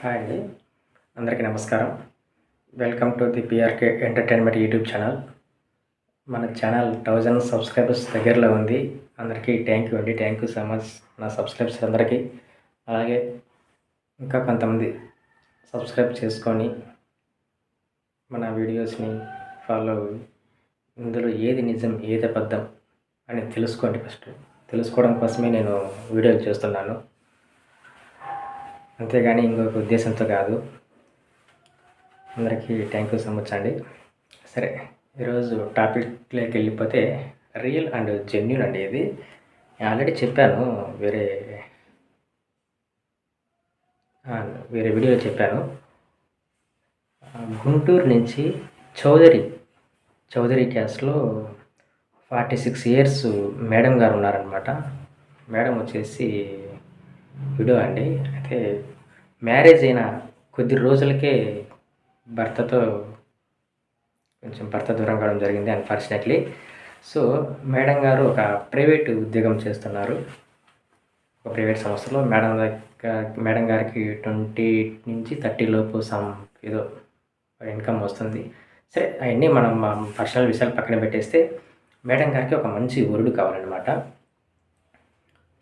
Hi అండి. అందరికీ నమస్కారం. Welcome to the PRK entertainment YouTube channel. మన ఛానల్ థౌజండ్ సబ్స్క్రైబర్స్ దగ్గరలో ఉంది. అందరికీ థ్యాంక్ యూ అండి. థ్యాంక్ యూ సో మచ్ నా సబ్స్క్రైబర్స్ అందరికీ. అలాగే ఇంకా కొంతమంది సబ్స్క్రైబ్ చేసుకొని మన వీడియోస్ని ఫాలో ఇందులో ఏది నిజం ఏది అబద్ధం అని తెలుసుకోండి ఫస్ట్ తెలుసుకోవడం కోసమే నేను వీడియోలు చేస్తున్నాను. అంతేగాని ఇంకొక ఉద్దేశంతో కాదు. అందరికీ థ్యాంక్ యూ సో మచ్ అండి. సరే ఈరోజు టాపిక్లోకి వెళ్ళిపోతే రియల్ అండ్ జెన్యున్ అండి ఇది. నేను ఆల్రెడీ చెప్పాను వేరే వేరే వీడియోలో చెప్పాను. గుంటూరు నుంచి చౌదరి చౌదరి క్యాస్ట్లో ఫార్టీ సిక్స్ ఇయర్స్ మేడం గారు ఉన్నారనమాట మేడం వచ్చేసి విడో అండి అయితే మ్యారేజ్ అయిన కొద్ది రోజులకే భర్తతో కొంచెం భర్త దూరం కావడం జరిగింది అన్ఫార్చునేట్లీ సో మేడం గారు ఒక ప్రైవేట్ ఉద్యోగం చేస్తున్నారు. ఒక ప్రైవేట్ సంస్థలో మేడం దగ్గర మేడం గారికి ట్వంటీ నుంచి థర్టీ లోపు సమ్ ఏదో ఇన్కమ్ వస్తుంది. సరే అవన్నీ మనం పర్సనల్ విషయాలు పక్కన పెట్టేస్తే మేడం గారికి ఒక మంచి వరుడు కావాలన్నమాట.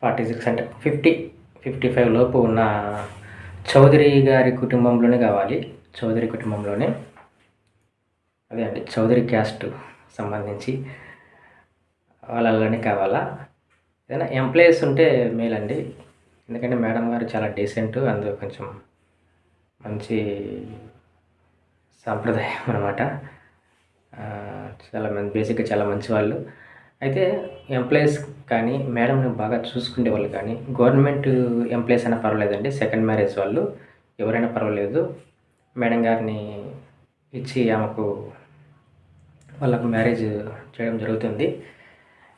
ఫార్టీ సిక్స్ అంటే ఫిఫ్టీ ఫిఫ్టీ ఫైవ్ లోపు ఉన్న చౌదరి గారి కుటుంబంలోనే కావాలి. చౌదరి కుటుంబంలోనే. అదే అండి చౌదరి క్యాస్ట్ సంబంధించి వాళ్ళలోనే కావాలా? ఏదైనా ఎంప్లాయీస్ ఉంటే మేలండి ఎందుకంటే మేడం గారు చాలా డీసెంట్ అందులో కొంచెం మంచి సాంప్రదాయం అనమాట చాలా మంది బేసిక్గా చాలా మంచి వాళ్ళు అయితే ఎంప్లాయీస్ కానీ మేడంని బాగా చూసుకునే వాళ్ళు కానీ గవర్నమెంట్ ఎంప్లాయీస్ అయినా పర్వాలేదండి. సెకండ్ మ్యారేజ్ వాళ్ళు ఎవరైనా పర్వాలేదు. మేడం గారిని ఇచ్చి ఆమెకు వాళ్ళకు మ్యారేజ్ చేయడం జరుగుతుంది.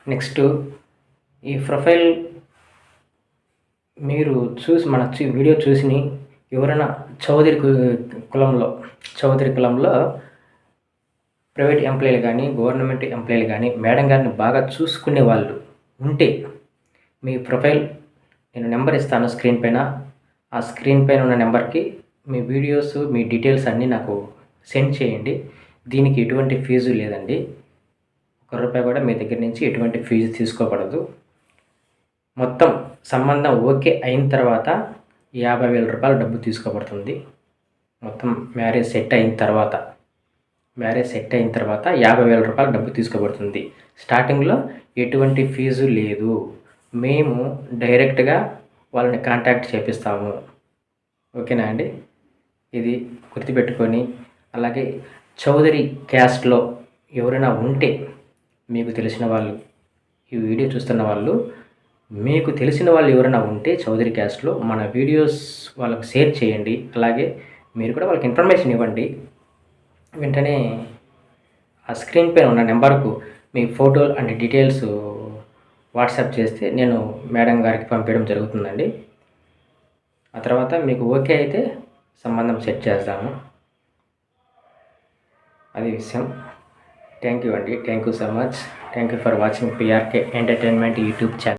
నెక్స్ట్ ఈ ప్రొఫైల్ మీరు చూసి మన వీడియో చూసి ఎవరైనా చౌదరి కు- కులంలో చౌదరి కులంలో ప్రైవేట్ ఎంప్లాయీలు కానీ గవర్నమెంట్ ఎంప్లాయీలు కానీ మేడం గారిని బాగా చూసుకునే వాళ్ళు ఉంటే మీ ప్రొఫైల్ నేను నెంబర్ ఇస్తాను స్క్రీన్ పైన. ఆ స్క్రీన్ పైన ఉన్న నెంబర్కి మీ వీడియోస్ మీ డీటెయిల్స్ అన్నీ నాకు సెండ్ చేయండి. దీనికి ఎటువంటి ఫీజు లేదండి. ఒక రూపాయి కూడా మీ దగ్గర నుంచి ఎటువంటి ఫీజు తీసుకోబడదు మొత్తం సంబంధం ఓకే అయిన తర్వాత యాభై వేల రూపాయలు డబ్బు తీసుకోబడుతుంది. మొత్తం మ్యారేజ్ సెట్ అయిన తర్వాత. మ్యారేజ్ సెట్ అయిన తర్వాత యాభై వేల రూపాయలు డబ్బు తీసుకోబడుతుంది. స్టార్టింగ్లో ఎటువంటి ఫీజు లేదు. మేము డైరెక్ట్గా వాళ్ళని కాంటాక్ట్ చేపిస్తాము. ఓకేనా అండి? ఇది గుర్తుపెట్టుకొని అలాగే చౌదరి క్యాస్ట్లో ఎవరైనా ఉంటే మీకు తెలిసిన వాళ్ళు ఈ వీడియో చూస్తున్న వాళ్ళు మీకు తెలిసిన వాళ్ళు ఎవరైనా ఉంటే చౌదరి క్యాస్ట్లో మన వీడియోస్ వాళ్ళకి షేర్ చేయండి. అలాగే మీరు కూడా వాళ్ళకి ఇన్ఫర్మేషన్ ఇవ్వండి. వెంటనే ఆ స్క్రీన్ పైన ఉన్న నెంబర్కు మీ ఫోటో అండ్ డీటెయిల్స్ వాట్సాప్ చేస్తే నేను మేడం గారికి పంపించడం జరుగుతుందండి. ఆ తర్వాత మీకు ఓకే అయితే సంబంధం సెట్ చేస్తాము. అది విషయం. థ్యాంక్ యూ అండి. Thank you so much. Thank you for watching PRK entertainment YouTube channel